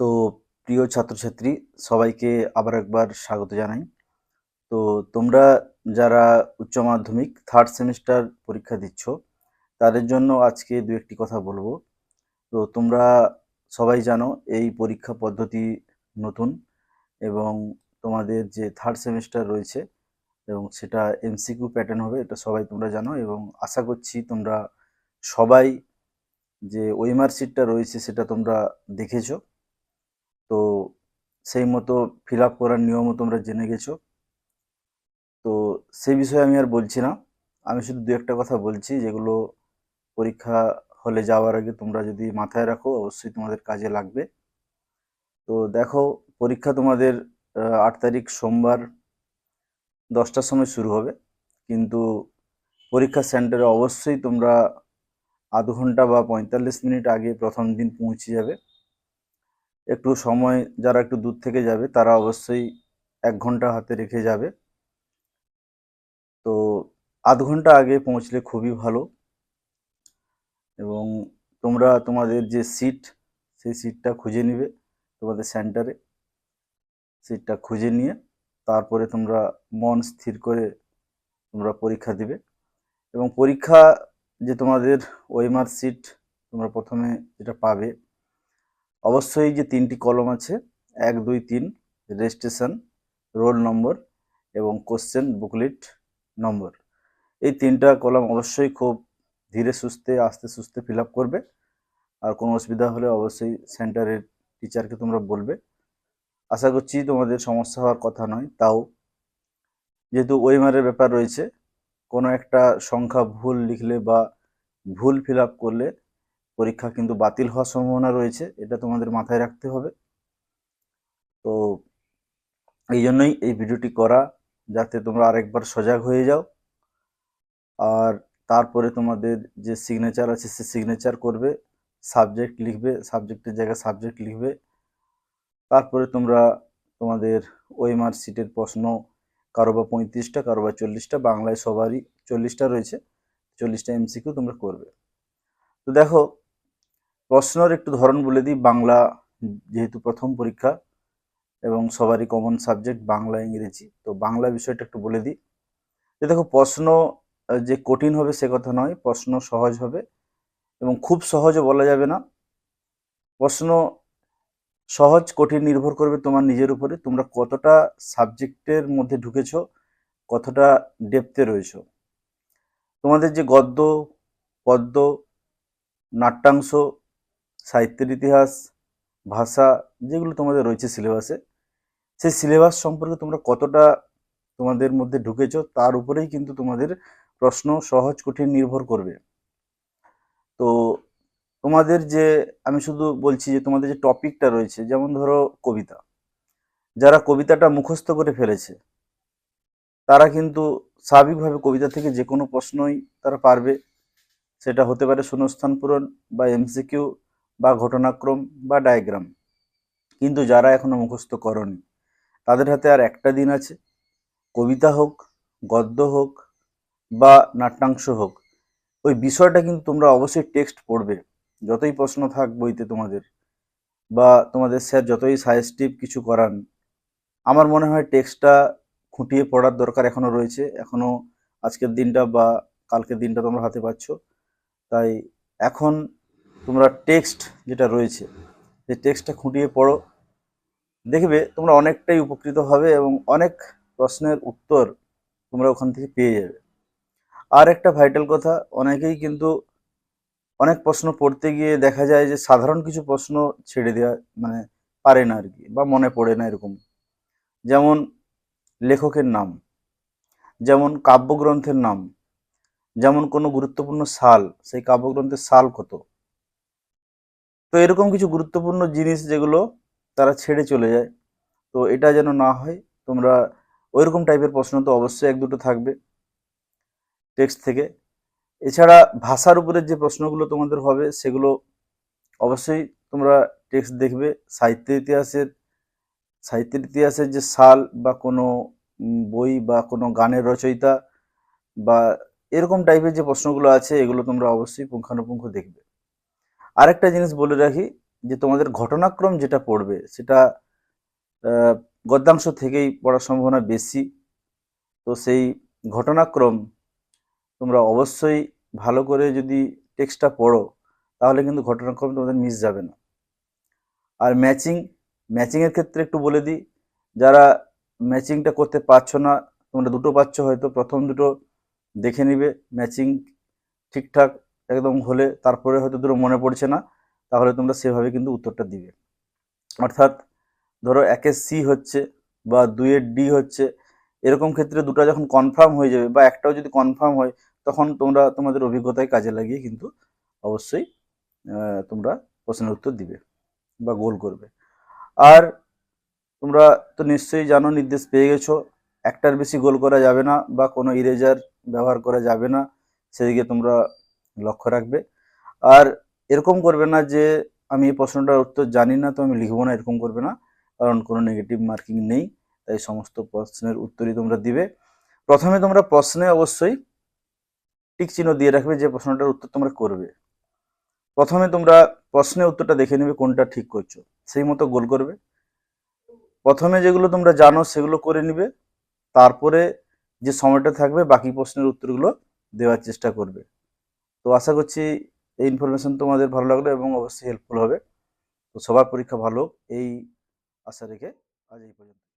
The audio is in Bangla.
তো প্রিয় ছাত্রছাত্রী, সবাইকে আবার একবার স্বাগত জানাই। তো তোমরা যারা উচ্চ মাধ্যমিক থার্ড সেমিস্টার পরীক্ষা দিচ্ছ, তাদের জন্য আজকে দু একটি কথা বলব। তো তোমরা সবাই জানো এই পরীক্ষা পদ্ধতি নতুন এবং তোমাদের যে থার্ড সেমিস্টার রয়েছে এবং সেটা এমসিকিউ প্যাটার্ন হবে, এটা সবাই তোমরা জানো এবং আশা করছি তোমরা সবাই যে ওয়েমার সিটটা রয়েছে সেটা তোমরা দেখেছ। তো সেই মতো ফিল আপ করার নিয়মও তোমরা জেনে গেছো। তো সেই বিষয়ে আমি আর বলছি না। আমি শুধু দু একটা কথা বলছি, যেগুলো পরীক্ষা হলে যাওয়ার আগে তোমরা যদি মাথায় রাখো, অবশ্যই তোমাদের কাজে লাগবে। তো দেখো, পরীক্ষা তোমাদের আট তারিখ সোমবার দশটার সময় শুরু হবে। কিন্তু পরীক্ষা সেন্টারে অবশ্যই তোমরা আধ ঘণ্টা বা পঁয়তাল্লিশ মিনিট আগে প্রথম দিন পৌঁছে যাবে। একটু সময় যারা একটু দূর থেকে যাবে, তারা অবশ্যই এক ঘণ্টা হাতে রেখে যাবে। তো আধ ঘণ্টা আগে পৌঁছলে খুবই ভালো। এবং তোমরা তোমাদের যে সিট সেই সিটটা খুঁজে নিবে তোমাদের সেন্টারে সিটটা খুঁজে নিয়ে তারপরে তোমরা মন স্থির করে তোমরা পরীক্ষা দিবে। এবং পরীক্ষা যে তোমাদের ওয়েমার সিট তোমরা প্রথমে যেটা পাবে অবশ্যই যে তিনটি কলম আছে, এক, দুই, তিন রেজিস্ট্রেশন রোল নম্বর এবং কোশ্চেন বুকলেট নম্বর এই তিনটা কলম অবশ্যই খুব ধীরে সুস্থে, আস্তে সুস্থে ফিল করবে। আর কোনো অসুবিধা হলে অবশ্যই সেন্টারের টিচারকে তোমরা বলবে। আশা করছি তোমাদের সমস্যা হওয়ার কথা নয়, তাও। যেহেতু ওয়েমারের ব্যাপার রয়েছে, কোনো একটা সংখ্যা ভুল লিখলে বা ভুল ফিল করলে পরীক্ষা কিন্তু বাতিল হওয়ার সম্ভাবনা রয়েছে, এটা তোমাদের মাথায় রাখতে হবে। তো এই জন্যই এই ভিডিওটি করা, যাতে তোমরা আরেকবার সজাগ হয়ে যাও। আর তারপরে তোমাদের যে সিগনেচার আছে, সে সিগনেচার করবে সাবজেক্ট লিখবে সাবজেক্টের জায়গায় সাবজেক্ট লিখবে। তারপরে তোমরা তোমাদের ওয়েমার সিটের প্রশ্ন, কারও বা পঁয়ত্রিশটা, কারও বা চল্লিশটা, বাংলায় সবারই চল্লিশটা রয়েছে, চল্লিশটা এমসিকিউ তোমরা করবে। তো দেখো প্রশ্নের একটু ধরন বলে দিই, বাংলা যেহেতু প্রথম পরীক্ষা এবং সবারই কমন সাবজেক্ট বাংলা, ইংরেজি, তো বাংলা বিষয়টা একটু বলে দিই। যে দেখো, প্রশ্ন যে কঠিন হবে সে কথা নয়, প্রশ্ন সহজ হবে এবং খুব সহজও বলা যাবে না। প্রশ্ন সহজ, কঠিন নির্ভর করবে তোমার নিজের উপরে, তোমরা কতটা সাবজেক্টের মধ্যে ঢুকেছো, কতটা ডেপতে রয়েছো। তোমাদের যে গদ্য, পদ্য, নাট্যাংশ সাহিত্যের ইতিহাস, ভাষা যেগুলো তোমাদের রয়েছে সিলেবাসে, সেই সিলেবাস সম্পর্কে তোমরা কতটা তোমাদের মধ্যে ঢুকেছো তার উপরেই কিন্তু তোমাদের প্রশ্ন সহজ, কঠিন নির্ভর করবে। তো তোমাদের যে, আমি শুধু বলছি যে তোমাদের যে টপিকটা রয়েছে, যেমন ধরো কবিতা, যারা কবিতাটা মুখস্থ করে ফেলেছে, তারা কিন্তু স্বাভাবিকভাবে কবিতা থেকে যে কোনো প্রশ্নই তারা পারবে। সেটা হতে পারে শূন্যস্থান পূরণ বা এমসিকিউ বা ঘটনাক্রম বা ডায়াগ্রাম কিন্তু যারা এখনও মুখস্থ করনি, তাদের হাতে আর একটা দিন আছে। কবিতা হোক, গদ্য হোক বা নাট্যাংশ হোক, ওই বিষয়টা কিন্তু তোমরা অবশ্যই টেক্সট পড়বে। যতই প্রশ্ন থাক বইতে তোমাদের বা তোমাদের স্যার যতই সাজেস্টিভ কিছু করান, আমার মনে হয় টেক্সটটা খুঁটিয়ে পড়ার দরকার এখনও রয়েছে। এখনও আজকের দিনটা বা কালকের দিনটা তোমরা হাতে পাচ্ছ। তাই এখন তোমরা টেক্সট যেটা রয়েছে সেই টেক্সটটা খুঁটিয়ে পড়ো। দেখবে তোমরা অনেকটাই উপকৃত হবে এবং অনেক প্রশ্নের উত্তর তোমরা ওখান থেকে পেয়ে যাবে। আর একটা ভাইটাল কথা, অনেকেই কিন্তু অনেক প্রশ্ন পড়তে গিয়ে দেখা যায় যে সাধারণ কিছু প্রশ্ন ছেড়ে দেওয়া মানে পারে না আর কি বা মনে পড়ে না এরকম। যেমন লেখকের নাম, যেমন কাব্যগ্রন্থের নাম, যেমন কোনো গুরুত্বপূর্ণ সাল, সেই কাব্যগ্রন্থের সাল কত? তো এরকম কিছু গুরুত্বপূর্ণ জিনিস যেগুলো তারা ছেড়ে চলে যায়। তো এটা যেন না হয়, তোমরা ওইরকম টাইপের প্রশ্ন তো অবশ্যই এক দুটো থাকবে টেক্সট থেকে। এছাড়া ভাষার উপরে যে প্রশ্নগুলো তোমাদের হবে, সেগুলো অবশ্যই তোমরা টেক্সট দেখবে। সাহিত্য ইতিহাসের, সাহিত্যের ইতিহাসের যে সাল বা কোনো বই বা কোনো গানের রচয়িতা বা এরকম টাইপের যে প্রশ্নগুলো আছে, এগুলো তোমরা অবশ্যই পুঙ্খানুপুঙ্খ দেখবে। আরেকটা জিনিস বলে রাখি যে তোমাদের ঘটনাক্রম যেটা পড়বে সেটা গদ্যাংশ থেকেই পড়ার সম্ভাবনা বেশি। তো সেই ঘটনাক্রম তোমরা অবশ্যই ভালো করে যদি টেক্সটটা পড়ো, তাহলে কিন্তু ঘটনাক্রম তোমাদের মিস যাবে না। আর ম্যাচিং, ম্যাচিংয়ের ক্ষেত্রে একটু বলে দিই, যারা ম্যাচিংটা করতে পারছ না, তোমরা দুটো পাচ্ছ হয়তো, প্রথম দুটো দেখে নিবে, ম্যাচিং ঠিকঠাক একদম হলে তারপরে হয়তো দুটো মনে পড়ছে না, তাহলে তোমরা সেভাবে কিন্তু উত্তরটা দিবে। অর্থাৎ ধরো একের সি হচ্ছে বা দুইয়ের ডি হচ্ছে, এরকম ক্ষেত্রে দুটো যখন কনফার্ম হয়ে যাবে বা একটাও যদি কনফার্ম হয়, তখন তোমরা তোমাদের অভিজ্ঞতায় কাজে লাগিয়ে কিন্তু অবশ্যই তোমরা প্রশ্নের উত্তর দিবে বা গোল করবে। আর তোমরা তো নিশ্চয়ই জানো, নির্দেশ পেয়ে গেছো, একটার বেশি গোল করা যাবে না বা কোনো ইরেজার ব্যবহার করা যাবে না, সেদিকে তোমরা লক্ষ্য রাখবে। আর এরকম করবে না যে আমি এই প্রশ্নটার উত্তর জানি না, তো আমি লিখব না, এরকম করবে না। কারণ কোনো নেগেটিভ মার্কিং নেই, তাই সমস্ত প্রশ্নের উত্তরই তোমরা দিবে। প্রথমে তোমরা প্রশ্নে অবশ্যই টিক চিহ্ন দিয়ে রাখবে যে প্রশ্নটার উত্তর তোমরা করবে। প্রথমে তোমরা প্রশ্নের উত্তরটা দেখে নেবে কোনটা ঠিক করছ। সেই মতো গোল করবে। প্রথমে যেগুলো তোমরা জানো সেগুলো করে নিবে। তারপরে যে সময়টা থাকবে বাকি প্রশ্নের উত্তরগুলো দেওয়ার চেষ্টা করবে। তো আশা করছি এই ইনফরমেশন তোমাদের ভালো লাগল এবং অবশ্যই হেল্পফুল হবে। তো সবার পরীক্ষা ভালো, এই আশা রেখে আজ এই পর্যন্ত।